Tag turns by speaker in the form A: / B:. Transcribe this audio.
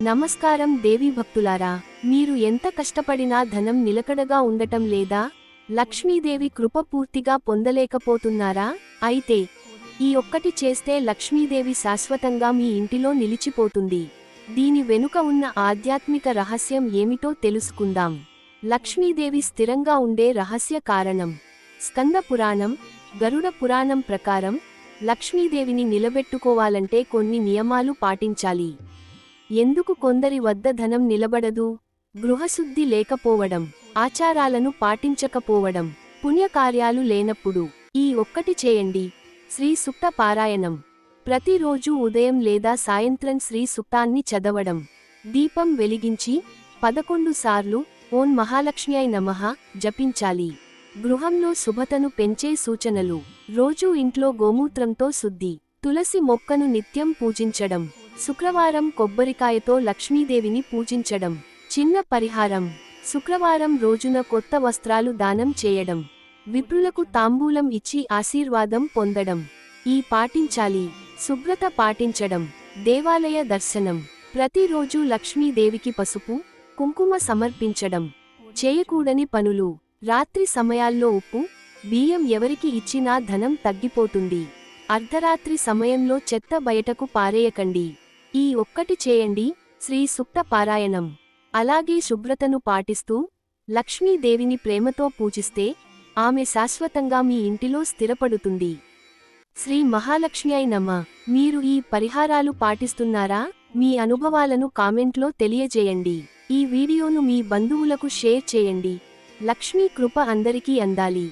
A: నమస్కారం దేవి భక్తులారా మీరు ఎంత కష్టపడినా ధనం నిలకడగా ఉండటం లేదా లక్ష్మీదేవి కృప పూర్తిగా పొందలేకపోతున్నారా? అయితే ఈ ఒక్కటి చేస్తే లక్ష్మీదేవి శాశ్వతంగా మీ ఇంటిలో నిలిచిపోతుంది. దీని వెనుక ఉన్న ఆధ్యాత్మిక రహస్యం ఏమిటో తెలుసుకుందాం. లక్ష్మీదేవి స్థిరంగా ఉండే రహస్య కారణం. స్కంద పురాణం గరుడ పురాణం ప్రకారం లక్ష్మీదేవిని నిలబెట్టుకోవాలంటే కొన్ని నియమాలు పాటించాలి. ఎందుకు కొందరి వద్ద ధనం నిలబడదు? గృహశుద్ధి లేకపోవడం ఆచారాలను పాటించకపోవడం పుణ్యకార్యాలు లేనప్పుడు. ఈ ఒక్కటి చేయండి. శ్రీ సుక్త పారాయణం. ప్రతిరోజు ఉదయం లేదా సాయంత్రం శ్రీ సుక్తాన్ని చదవడం. దీపం వెలిగించి పదకొండు సార్లు ఓం మహాలక్ష్మ్యై నమః జపించాలి. గృహంలో శుభతను పెంచే సూచనలు. రోజూ ఇంట్లో గోమూత్రంతో శుద్ధి. తులసి మొక్కను నిత్యం పూజించడం. శుక్రవారం కొబ్బరికాయతో లక్ష్మీదేవిని పూజించడం. చిన్న పరిహారం. శుక్రవారం రోజున కొత్త వస్త్రాలు దానం చేయడం. విప్రులకు తాంబూలం ఇచ్చి ఆశీర్వాదం పొందడం. ఈ పాటించాలి. శుభ్రత పాటించడం. దేవాలయ దర్శనం. ప్రతిరోజు లక్ష్మీదేవికి పసుపు కుంకుమ సమర్పించడం. చేయకూడని పనులు. రాత్రి సమయాల్లో ఉప్పు బియ్యం ఎవరికి ఇచ్చినా ధనం తగ్గిపోతుంది. అర్ధరాత్రి సమయంలో చెత్త బయటకు పారేయకండి. ఈ ఒక్కటి చేయండి శ్రీ సుక్త పారాయణం. అలాగే శుభ్రతను పాటిస్తూ లక్ష్మీదేవిని ప్రేమతో పూజిస్తే ఆమె శాశ్వతంగా మీ ఇంటిలో స్థిరపడుతుంది. శ్రీ మహాలక్ష్మి అయినమ్మ మీరు ఈ పరిహారాలు పాటిస్తున్నారా? మీ అనుభవాలను కామెంట్లో తెలియజేయండి. ఈ వీడియోను మీ బంధువులకు షేర్ చేయండి. లక్ష్మీ కృప అందరికీ అందాలి.